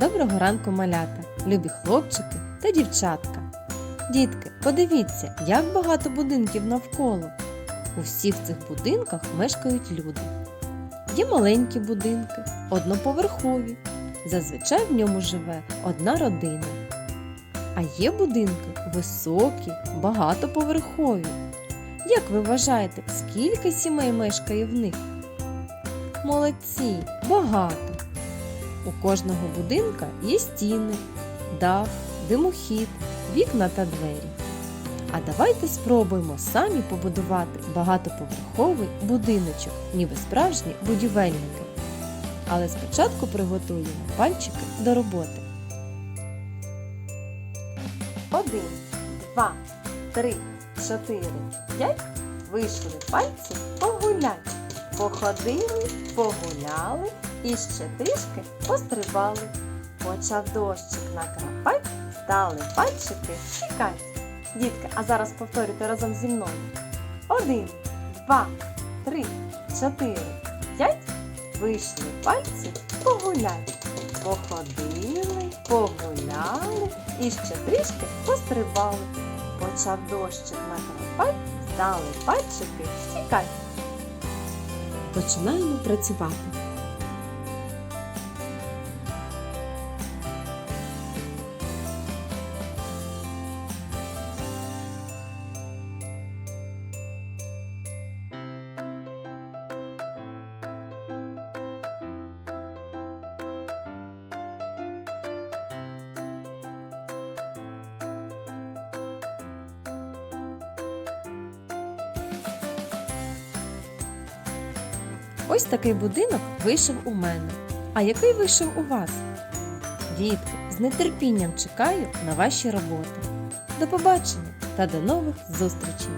Доброго ранку, малята, любі хлопчики та дівчатка. Дітки, подивіться, як багато будинків навколо. У всіх цих будинках мешкають люди. Є маленькі будинки, одноповерхові. Зазвичай в ньому живе одна родина. А є будинки високі, багатоповерхові. Як ви вважаєте, скільки сімей мешкає в них? Молодці, багато. У кожного будинка є стіни, дах, димохід, вікна та двері. А давайте спробуємо самі побудувати багатоповерховий будиночок, ніби справжні будівельники. Але спочатку приготуємо пальчики до роботи. Один, два, три, чотири, п'ять. Вийшли пальці погулять. Походили, погуляли і ще трішки пострибали. Почав дощик накрапать, стали пальчики чекать. Дітки, а зараз повторюйте разом зі мною. Один, два, три, чотири, п'ять. Вийшли пальці погулять. Походили, погуляли і ще трішки пострибали. Почав дощик накрапать, стали пальчики стікать. Починаємо працювати. Ось такий будинок вийшов у мене. А який вийшов у вас? Дітки, з нетерпінням чекаю на ваші роботи. До побачення та до нових зустрічей!